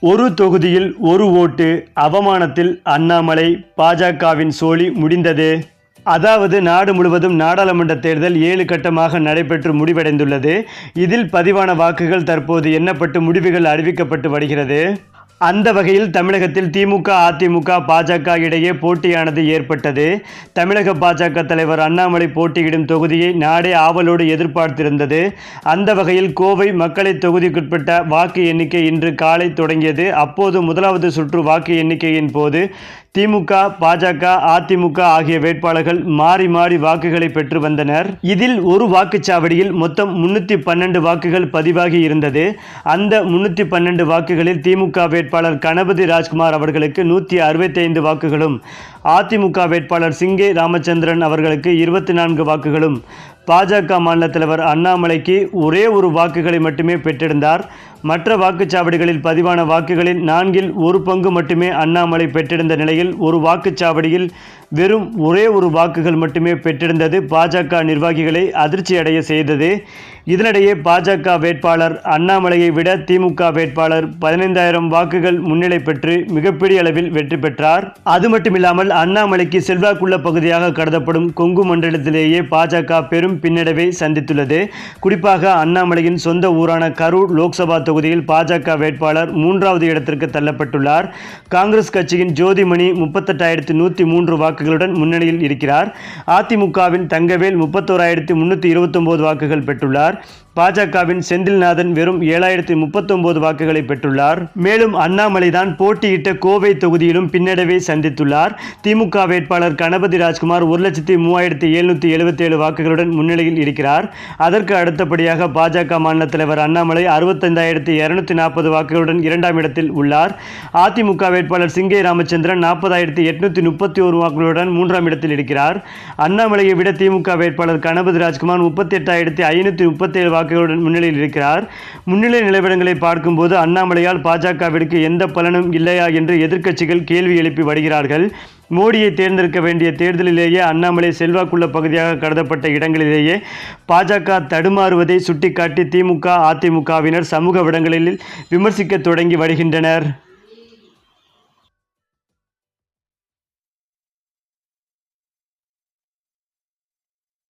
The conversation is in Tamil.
ஒரு தொகுதியில் ஒரு ஓட்டு அவமானத்தில் அண்ணாமலை பாஜகவின் சோழி முடிந்தது. அதாவது நாடு முழுவதும் நாடாளுமன்ற தேர்தல் ஏழு கட்டமாக நடைபெற்று முடிவடைந்துள்ளது. இதில் பதிவான வாக்குகள் தற்போது எண்ணப்பட்டு முடிவுகள் அறிவிக்கப்பட்டு வருகிறது. அந்த வகையில் தமிழகத்தில் திமுக அதிமுக பாஜக இடையே போட்டியானது ஏற்பட்டது. தமிழக பாஜக தலைவர் அண்ணாமலை போட்டியிடும் தொகுதியை நாடே ஆவலோடு எதிர்பார்த்திருந்தது. அந்த வகையில் கோவை மக்களை தொகுதிக்குட்பட்ட வாக்கு எண்ணிக்கை இன்று காலை தொடங்கியது. அப்போது முதலாவது சுற்று வாக்கு எண்ணிக்கையின் போது திமுக பாஜக அதிமுக ஆகிய வேட்பாளர்கள் மாறி மாறி வாக்குகளை பெற்று வந்தனர். இதில் ஒரு வாக்குச்சாவடியில் மொத்தம் முன்னூற்றி பன்னெண்டு வாக்குகள் பதிவாகி இருந்தது. அந்த முன்னூற்றி பன்னெண்டு வாக்குகளில் திமுக வேட்பாளர் கணபதி ராஜ்குமார் அவர்களுக்கு நூற்றி அறுபத்தைந்து வாக்குகளும் அதிமுக வேட்பாளர் சிங்கே ராமச்சந்திரன் அவர்களுக்கு இருபத்தி நான்கு வாக்குகளும் பாஜக மாநில தலைவர் அண்ணாமலைக்கு ஒரே ஒரு வாக்குகளை மட்டுமே பெற்றிருந்தார். மற்ற வாக்குச்சாவடிகளில் பதிவான வாக்குகளில் நான்கில் ஒரு பங்கு மட்டுமே அண்ணாமலை பெற்றிருந்த நிலையில் ஒரு வாக்குச்சாவடியில் வெறும் ஒரே ஒரு வாக்குகள் மட்டுமே பெற்றிருந்தது. பாஜக நிர்வாகிகளை அதிர்ச்சியடைய செய்தது. இதனிடையே பாஜக வேட்பாளர் அண்ணாமலையை விட திமுக வேட்பாளர் பதினைந்தாயிரம் வாக்குகள் முன்னிலை பெற்று மிகப்பெரிய அளவில் வெற்றி பெற்றார். அது மட்டுமில்லாமல் அண்ணாமலைக்கு செல்வாக்குள்ள பகுதியாக கருதப்படும் கொங்கு மண்டலத்திலேயே பாஜக பெரும் பின்னடைவை சந்தித்துள்ளது. குறிப்பாக அண்ணாமலையின் சொந்த ஊரான கரூர் லோக்சபா தொகுதியில் பாஜக வேட்பாளர் மூன்றாவது இடத்திற்கு தள்ளப்பட்டுள்ளார். காங்கிரஸ் கட்சியின் ஜோதிமணி முப்பத்தெட்டாயிரத்தி நூற்றி மூன்று வாக்கு வாக்குகளுடன் முன்னணியில் இருக்கிறார். அதிமுகவின் தங்கவேல் முப்பத்தோராயிரத்தி முன்னூற்றி இருபத்தொம்போது வாக்குகள் பெற்றுள்ளார். பாஜகவின் செந்தில்நாதன் வெறும் ஏழாயிரத்தி முப்பத்தொன்பது வாக்குகளை பெற்றுள்ளார். மேலும் அண்ணாமலை தான் போட்டியிட்ட கோவை தொகுதியிலும் பின்னடைவை சந்தித்துள்ளார். திமுக வேட்பாளர் கணபதி ராஜ்குமார் ஒரு லட்சத்தி மூவாயிரத்தி எழுநூற்றி எழுபத்தி ஏழு வாக்குகளுடன் முன்னிலையில் இருக்கிறார். அதற்கு அடுத்தபடியாக பாஜக மாநில தலைவர் அண்ணாமலை அறுபத்தைந்தாயிரத்தி இருநூத்தி நாற்பது வாக்குகளுடன் இரண்டாம் இடத்தில் உள்ளார். அதிமுக வேட்பாளர் சிங்கை ராமச்சந்திரன் நாற்பதாயிரத்தி எட்நூத்தி முப்பத்தி ஒரு வாக்குகளுடன் மூன்றாம் இடத்தில் இருக்கிறார். அண்ணாமலையை விட திமுக வேட்பாளர் கணபதி ராஜ்குமார் முப்பத்தி எட்டாயிரத்தி ஐநூற்றி முப்பத்தேழு வாக்குகளுடன் முன்னிலையில் இருக்கிறார். முன்னிலை நிலவரங்களை பார்க்கும்போது அண்ணாமலையால் பாஜகவிற்கு எந்த பலனும் இல்லையா என்று எதிர்க்கட்சிகள் கேள்வி எழுப்பி வருகிறார்கள். மோடியை தேர்ந்தெடுக்க வேண்டிய தேர்தலிலேயே அண்ணாமலை செல்வாக்குள்ள பகுதியாக கருதப்பட்ட இடங்களிலேயே பாஜக தடுமாறுவதை சுட்டிக்காட்டி திமுக அதிமுகவினர் சமூக விடங்களில் விமர்சிக்க தொடங்கி வருகின்றனர்.